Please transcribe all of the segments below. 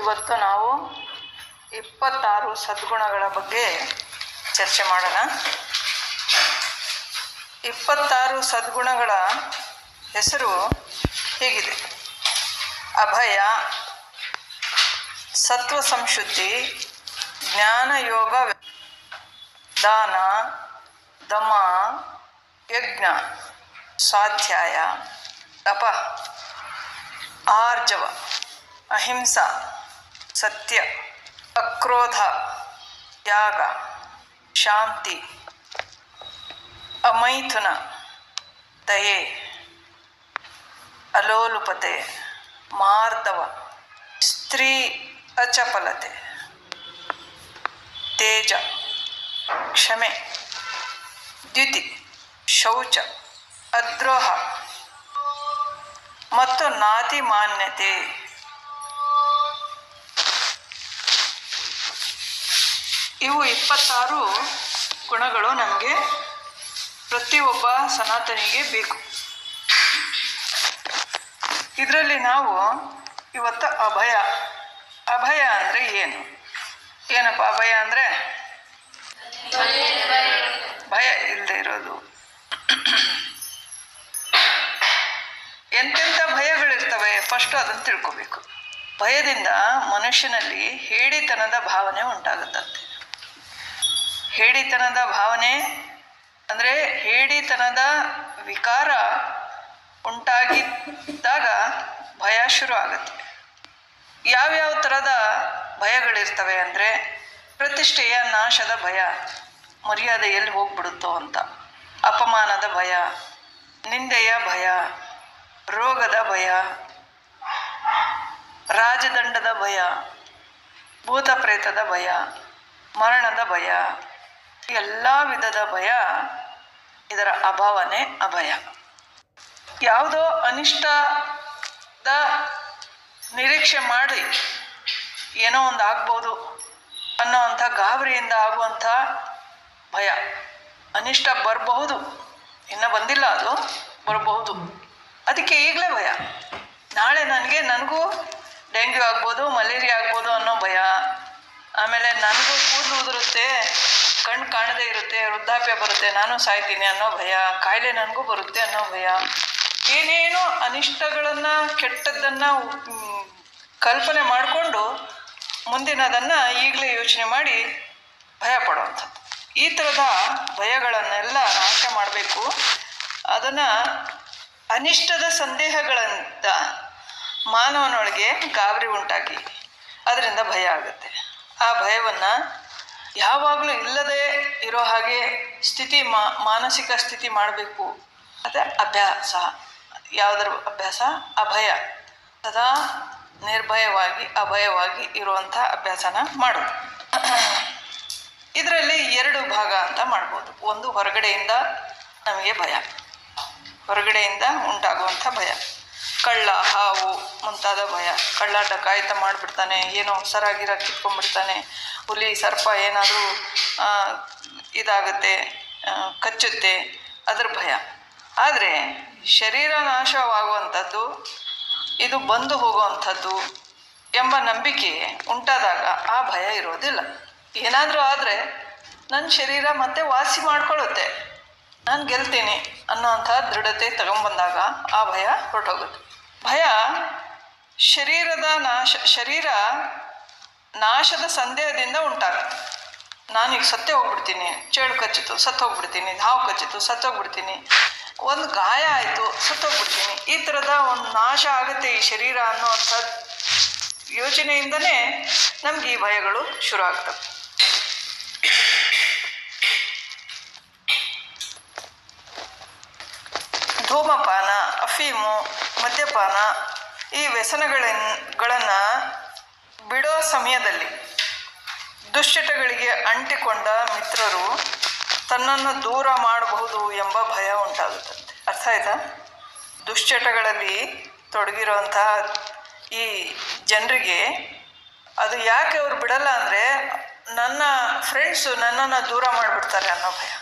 ಇವತ್ತು ನಾವು ಇಪ್ಪತ್ತಾರು ಸದ್ಗುಣಗಳ ಬಗ್ಗೆ ಚರ್ಚೆ ಮಾಡೋಣ. ಇಪ್ಪತ್ತಾರು ಸದ್ಗುಣಗಳ ಹೆಸರು ಹೀಗಿದೆ. ಅಭಯ, ಸತ್ವ ಸಂಶುದ್ಧಿ ಜ್ಞಾನಯೋಗ ದಾನ, ದಮ, ಯಜ್ಞ, ಸ್ವಾಧ್ಯಾಯ, ತಪ, ಆರ್ಜವ, ಅಹಿಂಸಾ ಸತ್ಯ, ಅಕ್ರೋಧ, ತ್ಯಾಗ, ಶಾಂತಿ, ಅಮೈಥುನ, ದಯೆ, ಅಲೋಲುಪತೆ, ಮಾರ್ದವ, ಸ್ತ್ರೀ ಅಚಪಲತೆ, ತೇಜ, ಕ್ಷಮೆ, ದ್ಯುತಿ, ಶೌಚ, ಅದ್ರೋಹ, ಮತ್ತು ನಾತಿ ಮಾನ್ಯತೆ ಇವು ಇಪ್ಪತ್ತಾರು ಗುಣಗಳು ನಮಗೆ ಪ್ರತಿಯೊಬ್ಬ ಸನಾತನಿಗೆ ಬೇಕು. ಇದರಲ್ಲಿ ನಾವು ಇವತ್ತು ಅಭಯ. ಅಭಯ ಅಂದರೆ ಏನು? ಏನಪ್ಪ ಅಭಯ ಅಂದರೆ? ಭಯ ಇಲ್ಲದೆ ಇರೋದು. ಎಂತೆಂಥ ಭಯಗಳಿರ್ತವೆ? ಫಸ್ಟ್ ಅದನ್ನು ತಿಳ್ಕೊಬೇಕು. ಭಯದಿಂದ ಮನುಷ್ಯನಲ್ಲಿ ಹೇಳಿತನದ ಭಾವನೆ ಉಂಟಾಗುತ್ತಂತೆ. ಹೇಡಿತನದ ಭಾವನೆ ಅಂದರೆ ಹೇಡಿತನದ ವಿಕಾರ ಉಂಟಾಗಿದ್ದಾಗ ಭಯ ಶುರು ಆಗುತ್ತೆ. ಯಾವ್ಯಾವ ಥರದ ಭಯಗಳಿರ್ತವೆ ಅಂದರೆ ಪ್ರತಿಷ್ಠೆಯ ನಾಶದ ಭಯ, ಮರ್ಯಾದೆ ಎಲ್ಲಿ ಹೋಗ್ಬಿಡುತ್ತೋ ಅಂತ, ಅಪಮಾನದ ಭಯ, ನಿಂದೆಯ ಭಯ, ರೋಗದ ಭಯ, ರಾಜದಂಡದ ಭಯ ಭೂತ ಪ್ರೇತದ ಭಯ, ಮರಣದ ಭಯ ಎಲ್ಲ ವಿಧದ ಭಯ, ಇದರ ಅಭಾವನೆ ಅಭಯ. ಯಾವುದೋ ಅನಿಷ್ಟದ ನಿರೀಕ್ಷೆ ಮಾಡಿ ಏನೋ ಒಂದು ಆಗ್ಬೋದು ಅನ್ನೋ ಅಂಥ ಗಾಬರಿಯಿಂದ ಆಗುವಂಥ ಭಯ. ಅನಿಷ್ಟ ಬರಬಹುದು, ಇನ್ನು ಬಂದಿಲ್ಲ ಅದು, ಬರಬಹುದು. ಅದಕ್ಕೆ ಈಗಲೇ ಭಯ. ನಾಳೆ ನನಗೆ, ನನಗೂ ಡೆಂಗ್ಯೂ ಆಗ್ಬೋದು, ಮಲೇರಿಯಾ ಆಗ್ಬೋದು ಅನ್ನೋ ಭಯ. ಆಮೇಲೆ ನನಗೂ ಕೂದಲು ಉದುರುತ್ತೆ ಕಣ್ಣು ಕಾಣದೇ ಇರುತ್ತೆ, ವೃದ್ಧಾಪ್ಯ ಬರುತ್ತೆ, ನಾನು ಸಾಯ್ತೀನಿ ಅನ್ನೋ ಭಯ, ಕಾಯಿಲೆ ನನಗೂ ಬರುತ್ತೆ ಅನ್ನೋ ಭಯ. ಏನೇನೋ ಅನಿಷ್ಟಗಳನ್ನು, ಕೆಟ್ಟದ್ದನ್ನು ಕಲ್ಪನೆ ಮಾಡಿಕೊಂಡು ಮುಂದಿನದನ್ನು ಈಗಲೇ ಯೋಚನೆ ಮಾಡಿ ಭಯ ಪಡುವಂಥದ್ದು. ಈ ಥರದ ಭಯಗಳನ್ನೆಲ್ಲ ನಾಶ ಮಾಡಬೇಕು. ಅದನ್ನು ಅನಿಷ್ಟದ ಸಂದೇಹಗಳಂತ ಮಾನವನೊಳಗೆ ಗಾಬರಿ ಉಂಟಾಗಿ, ಅದರಿಂದ ಭಯ ಆಗುತ್ತೆ. ಆ ಭಯವನ್ನು ಯಾವಾಗಲೂ ಇಲ್ಲದೆ ಇರೋ ಹಾಗೆ ಸ್ಥಿತಿ ಮಾ, ಮಾನಸಿಕ ಸ್ಥಿತಿ ಮಾಡಬೇಕು. ಅದೇ ಅಭ್ಯಾಸ ಯಾವುದರ ಅಭ್ಯಾಸ, ಅಭಯ. ಸದಾ ನಿರ್ಭಯವಾಗಿ, ಅಭಯವಾಗಿ ಇರುವಂಥ ಅಭ್ಯಾಸನ ಮಾಡೋದು. ಇದರಲ್ಲಿ ಎರಡು ಭಾಗ ಅಂತ ಮಾಡ್ಬೋದು. ಒಂದು ಹೊರಗಡೆಯಿಂದ ನಮಗೆ ಭಯ. ಹೊರಗಡೆಯಿಂದ ಉಂಟಾಗುವಂಥ ಭಯ. ಕಳ್ಳ, ಹಾವು ಮುಂತಾದ ಭಯ. ಕಳ್ಳ ಡಕಾಯಿತ ಮಾಡಿಬಿಡ್ತಾನೆ, ಏನೋ ಸರಾಗಿರ ಕಿತ್ಕೊಂಡ್ಬಿಡ್ತಾನೆ. ಹುಲಿ, ಸರ್ಪ ಏನಾದರೂ ಇದಾಗುತ್ತೆ ಕಚ್ಚುತ್ತೆ, ಅದ್ರ ಭಯ. ಆದರೆ ಶರೀರ ನಾಶವಾಗುವಂಥದ್ದು, ಇದು ಬಂದು ಹೋಗುವಂಥದ್ದು ಎಂಬ ನಂಬಿಕೆ ಉಂಟಾದಾಗ ಆ ಭಯ ಇರೋದಿಲ್ಲ. ಏನಾದರೂ ಆದರೆ ನನ್ನ ಶರೀರ ಮತ್ತೆ ವಾಸಿ ಮಾಡ್ಕೊಳ್ಳುತ್ತೆ. ನಾನು ಗೆಲ್ತೀನಿ ಅನ್ನೋಂಥ ದೃಢತೆ ತಗೊಂಬಂದಾಗ ಆ ಭಯ ಹೊರಟೋಗುತ್ತೆ. ಭಯ, ಶರೀರದ ನಾಶ, ಶರೀರ ನಾಶದ ಸಂದೇಹದಿಂದ ಉಂಟಾಗುತ್ತೆ. ನಾನೀಗ ಸತ್ತೇ ಹೋಗ್ಬಿಡ್ತೀನಿ ಚೇಳು ಕಚ್ಚಿತು ಸತ್ತು ಹೋಗ್ಬಿಡ್ತೀನಿ, ಹಾವು ಕಚ್ಚಿತು ಸತ್ತೋಗ್ಬಿಡ್ತೀನಿ ಒಂದು ಗಾಯ ಆಯಿತು ಸತ್ತೋಗ್ಬಿಡ್ತೀನಿ ಈ ಥರದ ಒಂದು ನಾಶ ಆಗುತ್ತೆ ಈ ಶರೀರ ಅನ್ನೋವಂಥ ಯೋಚನೆಯಿಂದನೇ ನಮ್ಗೆ ಈ ಭಯಗಳು ಶುರು ಆಗ್ತವೆ. ಧೂಮಪಾನ, ಅಫೀಮು ಮದ್ಯಪಾನ ಈ ವ್ಯಸನಗಳನ್ನು ಬಿಡೋ ಸಮಯದಲ್ಲಿ ದುಶ್ಚಟಗಳಿಗೆ ಅಂಟಿಕೊಂಡ ಮಿತ್ರರು ತನ್ನನ್ನು ದೂರ ಮಾಡಬಹುದು ಎಂಬ ಭಯ ಉಂಟಾಗುತ್ತಂತೆ. ಅರ್ಥ ಆಯ್ತಾ? ದುಶ್ಚಟಗಳಲ್ಲಿ ತೊಡಗಿರುವಂತಹ ಈ ಜನರಿಗೆ ಅದು ಯಾಕೆ ಅವ್ರು ಬಿಡಲ್ಲ ಅಂದರೆ ನನ್ನ ಫ್ರೆಂಡ್ಸು ನನ್ನನ್ನು ದೂರ ಮಾಡಿಬಿಡ್ತಾರೆ ಅನ್ನೋ ಭಯ.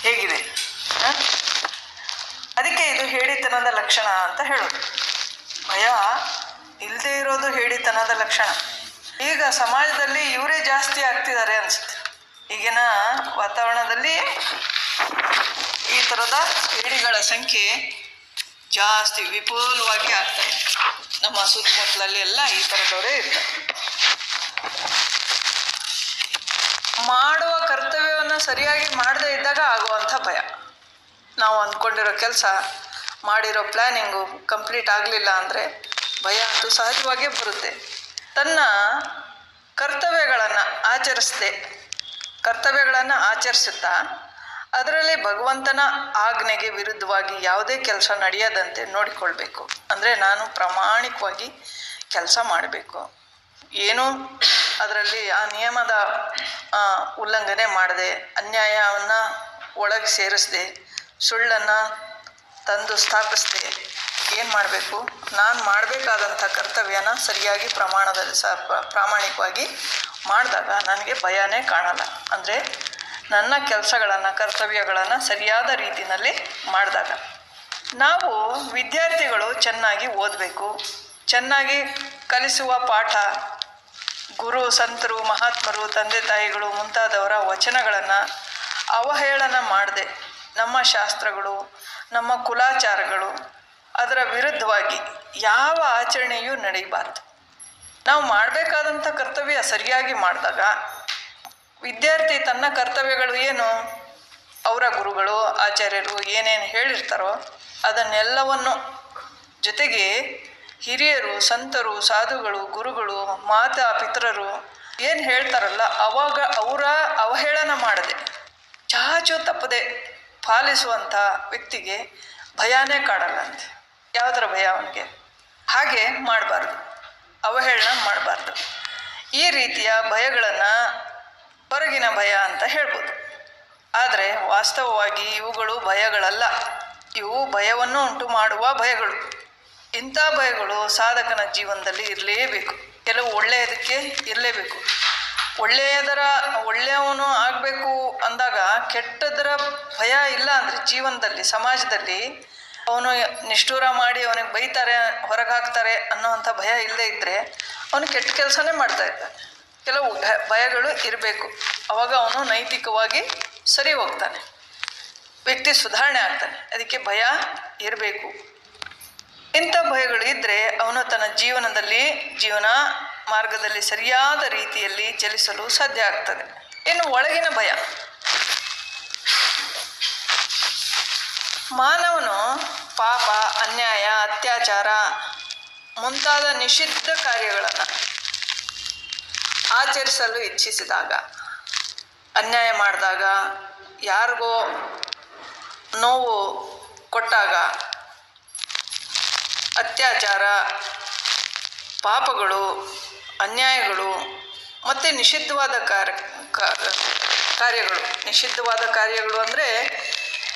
ಹೇಗಿದೆ? ಅದಕ್ಕೆ ಇದು ಹೇಳಿತನದ ಲಕ್ಷಣ ಅಂತ ಹೇಳೋದು. ಭಯ ಇಲ್ಲದೆ ಇರೋದು ಹೇಳಿತನದ ಲಕ್ಷಣ. ಈಗ ಸಮಾಜದಲ್ಲಿ ಇವರೇ ಜಾಸ್ತಿ ಆಗ್ತಿದ್ದಾರೆ ಅನಿಸುತ್ತೆ. ಈಗಿನ ವಾತಾವರಣದಲ್ಲಿ ಈ ಥರದ ಹೇಳಿಗಳ ಸಂಖ್ಯೆ ಜಾಸ್ತಿ ವಿಪುಲವಾಗಿ ಆಗ್ತಾ ಇದೆ. ನಮ್ಮ ಸುತ್ತಮುತ್ತಲಲ್ಲಿ ಎಲ್ಲ ಈ ಥರದವರೇ ಇರ್ತಾರೆ. ಮಾಡುವ ಕರ್ತವ್ಯವನ್ನು ಸರಿಯಾಗಿ ಮಾಡದೇ ಇದ್ದಾಗ ಆಗುವಂಥ ಭಯ. ನಾವು ಅಂದ್ಕೊಂಡಿರೋ ಕೆಲಸ ಮಾಡಿರೋ ಪ್ಲ್ಯಾನಿಂಗು ಕಂಪ್ಲೀಟ್ ಆಗಲಿಲ್ಲ ಅಂದರೆ ಭಯ ಅದು ಸಹಜವಾಗೇ ಬರುತ್ತೆ. ತನ್ನ ಕರ್ತವ್ಯಗಳನ್ನು ಆಚರಿಸ್ದೆ. ಕರ್ತವ್ಯಗಳನ್ನು ಆಚರಿಸುತ್ತಾ ಅದರಲ್ಲಿ ಭಗವಂತನ ಆಜ್ಞೆಗೆ ವಿರುದ್ಧವಾಗಿ ಯಾವುದೇ ಕೆಲಸ ನಡೆಯದಂತೆ ನೋಡಿಕೊಳ್ಬೇಕು. ಅಂದರೆ ನಾನು ಪ್ರಾಮಾಣಿಕವಾಗಿ ಕೆಲಸ ಮಾಡಬೇಕು. ಏನು ಅದರಲ್ಲಿ ಆ ನಿಯಮದ ಉಲ್ಲಂಘನೆ ಮಾಡದೆ, ಅನ್ಯಾಯವನ್ನು ಒಳಗೆ ಸೇರಿಸದೆ ಸುಳ್ಳನ್ನು ತಂದು ಸ್ಥಾಪಿಸಿದೆ. ಏನು ಮಾಡಬೇಕು? ನಾನು ಮಾಡಬೇಕಾದಂಥ ಕರ್ತವ್ಯನ ಸರಿಯಾಗಿ ಪ್ರಮಾಣದಲ್ಲಿ ಸ ಪ್ರಾಮಾಣಿಕವಾಗಿ ಮಾಡಿದಾಗ ನನಗೆ ಭಯನೇ ಕಾಣಲ್ಲ. ಅಂದರೆ ನನ್ನ ಕೆಲಸಗಳನ್ನು, ಕರ್ತವ್ಯಗಳನ್ನು ಸರಿಯಾದ ರೀತಿಯಲ್ಲಿ ಮಾಡಿದಾಗ. ನಾವು ವಿದ್ಯಾರ್ಥಿಗಳು ಚೆನ್ನಾಗಿ ಓದಬೇಕು. ಚೆನ್ನಾಗಿ ಕಲಿಸುವ ಪಾಠ, ಗುರು, ಸಂತರು, ಮಹಾತ್ಮರು, ತಂದೆ ತಾಯಿಗಳು ಮುಂತಾದವರ ವಚನಗಳನ್ನು ಅವಹೇಳನ ಮಾಡದೆ. ನಮ್ಮ ಶಾಸ್ತ್ರಗಳು, ನಮ್ಮ ಕುಲಾಚಾರಗಳು ಅದರ ವಿರುದ್ಧವಾಗಿ ಯಾವ ಆಚರಣೆಯೂ ನಡೆಯಬಾರ್ದು. ನಾವು ಮಾಡಬೇಕಾದಂಥ ಕರ್ತವ್ಯ ಸರಿಯಾಗಿ ಮಾಡಿದಾಗ ವಿದ್ಯಾರ್ಥಿ ತನ್ನ ಕರ್ತವ್ಯಗಳು ಏನು? ಅವರ ಗುರುಗಳು, ಆಚಾರ್ಯರು ಏನೇನು ಹೇಳಿರ್ತಾರೋ ಅದನ್ನೆಲ್ಲವನ್ನು ಜೊತೆಗೆ ಹಿರಿಯರು, ಸಂತರು, ಸಾಧುಗಳು, ಗುರುಗಳು, ಮಾತಾ ಪಿತರರು ಏನು ಹೇಳ್ತಾರಲ್ಲ, ಅವಾಗ ಅವರ ಅವಹೇಳನ ಮಾಡದೆ, ಚಾಚು ತಪ್ಪದೆ ಪಾಲಿಸುವಂಥ ವ್ಯಕ್ತಿಗೆ ಭಯನೇ ಕಾಡಲ್ಲಂತೆ. ಯಾವುದರ ಭಯ ಅವನಿಗೆ? ಹಾಗೆ ಮಾಡಬಾರ್ದು. ಅವಹೇಳನ ಮಾಡಬಾರ್ದು. ಈ ರೀತಿಯ ಭಯಗಳನ್ನು ಹೊರಗಿನ ಭಯ ಅಂತ ಹೇಳ್ಬೋದು. ಆದರೆ ವಾಸ್ತವವಾಗಿ ಇವುಗಳು ಭಯಗಳಲ್ಲ. ಇವು ಭಯವನ್ನು ಉಂಟು ಮಾಡುವ ಭಯಗಳು. ಇಂಥ ಭಯಗಳು ಸಾಧಕನ ಜೀವನದಲ್ಲಿ ಇರಲೇಬೇಕು. ಕೆಲವು ಒಳ್ಳೆಯದಕ್ಕೆ ಇರಲೇಬೇಕು. ಒಳ್ಳೆಯದರ, ಒಳ್ಳೆಯವನು ಆಗಬೇಕು ಅಂದಾಗ ಕೆಟ್ಟದರ ಭಯ ಇಲ್ಲ ಅಂದರೆ ಜೀವನದಲ್ಲಿ, ಸಮಾಜದಲ್ಲಿ ಅವನು ನಿಷ್ಠೂರ ಮಾಡಿ ಅವನಿಗೆ ಬೈತಾರೆ ಹೊರಗೆ ಹಾಕ್ತಾರೆ ಅನ್ನೋವಂಥ ಭಯ ಇಲ್ಲದೆ ಇದ್ದರೆ ಅವನು ಕೆಟ್ಟ ಕೆಲಸನೇ ಮಾಡ್ತಾ ಇದ್ದಾನೆ ಕೆಲವು ಭಯಗಳು ಇರಬೇಕು. ಅವಾಗ ಅವನು ನೈತಿಕವಾಗಿ ಸರಿ ಹೋಗ್ತಾನೆ. ವ್ಯಕ್ತಿ ಸುಧಾರಣೆ ಆಗ್ತಾನೆ. ಅದಕ್ಕೆ ಭಯ ಇರಬೇಕು. ಇಂಥ ಭಯಗಳು ಇದ್ದರೆ ಅವನು ತನ್ನ ಜೀವನದಲ್ಲಿ, ಜೀವನ ಮಾರ್ಗದಲ್ಲಿ ಸರಿಯಾದ ರೀತಿಯಲ್ಲಿ ಚಲಿಸಲು ಸಾಧ್ಯ ಆಗ್ತದೆ. ಇನ್ನು ಒಳಗಿನ ಭಯ. ಮಾನವನು ಪಾಪ, ಅನ್ಯಾಯ, ಅತ್ಯಾಚಾರ ಮುಂತಾದ ನಿಷಿದ್ಧ ಕಾರ್ಯಗಳನ್ನು ಆಚರಿಸಲು ಇಚ್ಛಿಸಿದಾಗ, ಅನ್ಯಾಯ ಮಾಡಿದಾಗ, ಯಾರಿಗೋ ನೋವು ಕೊಟ್ಟಾಗ, ಅತ್ಯಾಚಾರ ಪಾಪಗಳು, ಅನ್ಯಾಯಗಳು, ಮತ್ತು ನಿಷಿದ್ಧವಾದ ಕಾರ್ಯ ಕಾರ್ಯಗಳು. ನಿಷಿದ್ಧವಾದ ಕಾರ್ಯಗಳು ಅಂದರೆ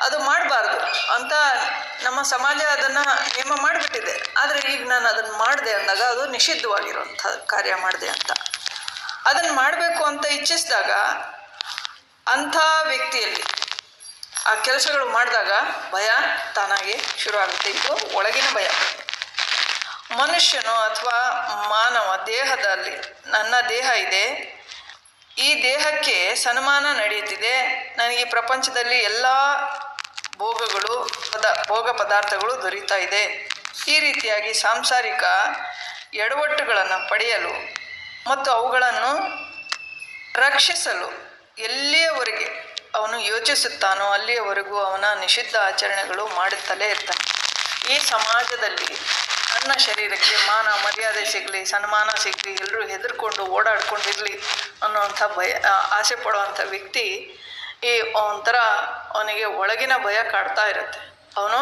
ಅದು ಮಾಡಬಾರ್ದು. ಅಂತ ನಮ್ಮ ಸಮಾಜ ಅದನ್ನು ನಿಯಮ ಮಾಡಿಬಿಟ್ಟಿದೆ. ಆದರೆ ಈಗ ನಾನು ಅದನ್ನು ಮಾಡಿದೆ ಅಂದಾಗ ಅದು ನಿಷಿದ್ಧವಾಗಿರುವಂಥ ಕಾರ್ಯ ಮಾಡಿದೆ ಅಂತ. ಅದನ್ನು ಮಾಡಬೇಕು ಅಂತ ಇಚ್ಛಿಸಿದಾಗ ಅಂಥ ವ್ಯಕ್ತಿಯಲ್ಲಿ ಆ ಕೆಲಸಗಳು ಮಾಡಿದಾಗ ಭಯ ತಾನಾಗಿ ಶುರುವಾಗುತ್ತೆ. ಇದು ಒಳಗಿನ ಭಯ. ಮನುಷ್ಯನು ಅಥವಾ ಮಾನವ ದೇಹದಲ್ಲಿ ನನ್ನ ದೇಹ ಇದೆ. ಈ ದೇಹಕ್ಕೆ ಸನ್ಮಾನ ನಡೆಯುತ್ತಿದೆ. ನನಗೆ ಪ್ರಪಂಚದಲ್ಲಿ ಎಲ್ಲ ಭೋಗಗಳು ಪದ, ಭೋಗ ಪದಾರ್ಥಗಳು ದೊರೀತಾ ಇದೆ. ಈ ರೀತಿಯಾಗಿ ಸಾಂಸಾರಿಕ ಎಡವಟ್ಟುಗಳನ್ನು ಪಡೆಯಲು ಮತ್ತು ಅವುಗಳನ್ನು ರಕ್ಷಿಸಲು ಎಲ್ಲಿಯವರೆಗೆ ಅವನು ಯೋಚಿಸುತ್ತಾನೋ ಅಲ್ಲಿಯವರೆಗೂ ಅವನ ನಿಷಿದ್ಧ ಆಚರಣೆಗಳು ಮಾಡುತ್ತಲೇ ಇರ್ತಾನೆ. ಈ ಸಮಾಜದಲ್ಲಿ ನನ್ನ ಶರೀರಕ್ಕೆ ಮಾನ, ಮರ್ಯಾದೆ ಸಿಗಲಿ, ಸನ್ಮಾನ ಸಿಗಲಿ, ಎಲ್ಲರೂ ಹೆದರ್ಕೊಂಡು ಓಡಾಡ್ಕೊಂಡಿರಲಿ ಅನ್ನೋವಂಥ ಭಯ ಆಸೆ ಪಡುವಂಥ ವ್ಯಕ್ತಿ ಈ ಒಂಥರ ಅವನಿಗೆ ಒಳಗಿನ ಭಯ ಕಾಡ್ತಾ ಇರುತ್ತೆ. ಅವನು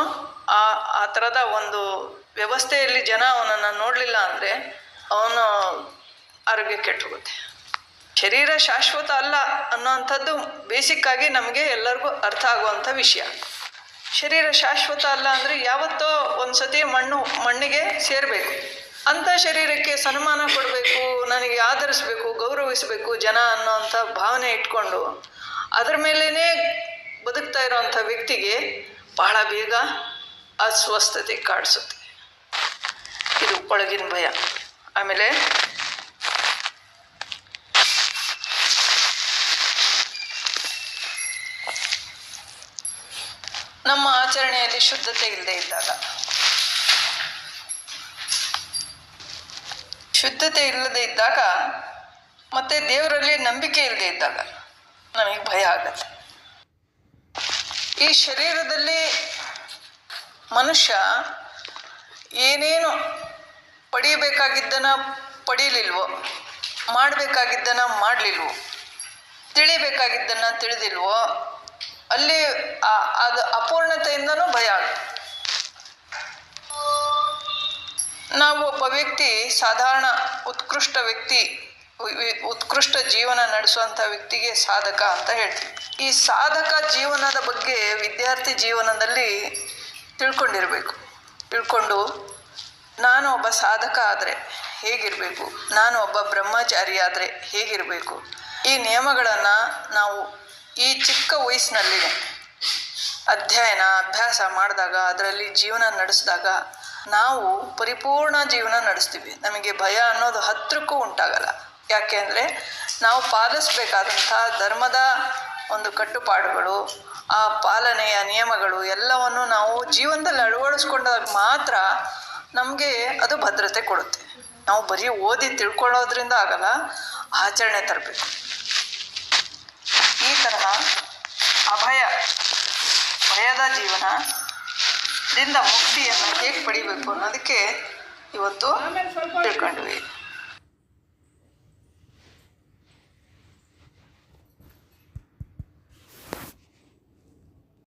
ಆ ಆ ಥರದ ಒಂದು ವ್ಯವಸ್ಥೆಯಲ್ಲಿ ಜನ ಅವನನ್ನು ನೋಡಲಿಲ್ಲ ಅಂದರೆ ಅವನು ಆರೋಗ್ಯ ಕೆಟ್ಟೋಗುತ್ತೆ ಶರೀರ ಶಾಶ್ವತ ಅಲ್ಲ ಅನ್ನೋವಂಥದ್ದು ಬೇಸಿಕ್ಕಾಗಿ ನಮಗೆ ಎಲ್ಲರಿಗೂ ಅರ್ಥ ಆಗುವಂಥ ವಿಷಯ. ಶರೀರ ಶಾಶ್ವತ ಅಲ್ಲ ಅಂದರೆ ಯಾವತ್ತೋ ಒಂದು ಸತಿ ಮಣ್ಣು, ಮಣ್ಣಿಗೆ ಸೇರಬೇಕು. ಅಂಥ ಶರೀರಕ್ಕೆ ಸನ್ಮಾನ ಕೊಡಬೇಕು, ನನಗೆ ಆಧರಿಸ್ಬೇಕು, ಗೌರವಿಸಬೇಕು ಜನ ಅನ್ನೋವಂಥ ಭಾವನೆ ಇಟ್ಕೊಂಡು ಅದರ ಮೇಲೇ ಬದುಕ್ತಾ ಇರೋವಂಥ ವ್ಯಕ್ತಿಗೆ ಬಹಳ ಬೇಗ ಅಸ್ವಸ್ಥತೆ ಕಾಡಿಸುತ್ತೆ. ಇದು ಒಳಗಿನ ಭಯ. ಆಮೇಲೆ ನಮ್ಮ ಆಚರಣೆಯಲ್ಲಿ ಶುದ್ಧತೆ ಇಲ್ಲದೆ ಇದ್ದಾಗ. ಶುದ್ಧತೆ ಇಲ್ಲದೆ ಇದ್ದಾಗ ಮತ್ತೆ ದೇವರಲ್ಲಿ ನಂಬಿಕೆ ಇಲ್ಲದೆ ಇದ್ದಾಗ ನಮಗೆ ಭಯ ಆಗತ್ತೆ. ಈ ಶರೀರದಲ್ಲಿ ಮನುಷ್ಯ ಏನೇನು ಪಡೀಬೇಕಾಗಿದ್ದನ್ನ ಪಡೀಲಿಲ್ವೋ, ಮಾಡಬೇಕಾಗಿದ್ದನ್ನ ಮಾಡಲಿಲ್ವೋ, ತಿಳಿಬೇಕಾಗಿದ್ದನ್ನು ತಿಳಿದಿಲ್ವೋ ಅಲ್ಲಿ ಅದು ಅಪೂರ್ಣತೆಯಿಂದನೂ ಭಯ. ಆಗುತ್ತೆ ನಾವು ಒಬ್ಬ ವ್ಯಕ್ತಿ, ಸಾಧಾರಣ ಉತ್ಕೃಷ್ಟ ವ್ಯಕ್ತಿ ಉತ್ಕೃಷ್ಟ ಜೀವನ ನಡೆಸುವಂಥ ವ್ಯಕ್ತಿಗೆ ಸಾಧಕ ಅಂತ ಹೇಳ್ತೀವಿ. ಈ ಸಾಧಕ ಜೀವನದ ಬಗ್ಗೆ ವಿದ್ಯಾರ್ಥಿ ಜೀವನದಲ್ಲಿ ತಿಳ್ಕೊಂಡಿರಬೇಕು. ತಿಳ್ಕೊಂಡು, ನಾನು ಒಬ್ಬ ಸಾಧಕ ಆದರೆ ಹೇಗಿರಬೇಕು? ನಾನು ಒಬ್ಬ ಬ್ರಹ್ಮಚಾರಿ ಆದರೆ ಹೇಗಿರಬೇಕು? ಈ ನಿಯಮಗಳನ್ನು ನಾವು ಈ ಚಿಕ್ಕ ವಯಸ್ಸಿನಲ್ಲಿ ಅಧ್ಯಯನ, ಅಭ್ಯಾಸ ಮಾಡಿದಾಗ, ಅದರಲ್ಲಿ ಜೀವನ ನಡೆಸಿದಾಗ ನಾವು ಪರಿಪೂರ್ಣ ಜೀವನ ನಡೆಸ್ತೀವಿ. ನಮಗೆ ಭಯ ಅನ್ನೋದು ಹತ್ತಿರಕ್ಕೂ ಉಂಟಾಗಲ್ಲ. ಯಾಕೆ ಅಂದರೆ ನಾವು ಪಾಲಿಸಬೇಕಾದಂಥ ಧರ್ಮದ ಒಂದು ಕಟ್ಟುಪಾಡುಗಳು, ಆ ಪಾಲನೆಯ ನಿಯಮಗಳು ಎಲ್ಲವನ್ನು ನಾವು ಜೀವನದಲ್ಲಿ ಅಳವಡಿಸ್ಕೊಂಡಾಗ ಮಾತ್ರ ನಮಗೆ ಅದು ಭದ್ರತೆ ಕೊಡುತ್ತೆ. ನಾವು ಬರೀ ಓದಿ ತಿಳ್ಕೊಳ್ಳೋದ್ರಿಂದ ಆಗಲ್ಲ, ಆಚರಣೆ ತರಬೇಕು. ತರಹ ಅಭಯ ಭಯದ ಜೀವನದಿಂದ ಮುಕ್ತಿಯನ್ನು ಹೇಗೆ ಪಡಿಬೇಕು ಅನ್ನೋದಕ್ಕೆ ಇವತ್ತು ತಿಳ್ಕೊಂಡ್ವಿ.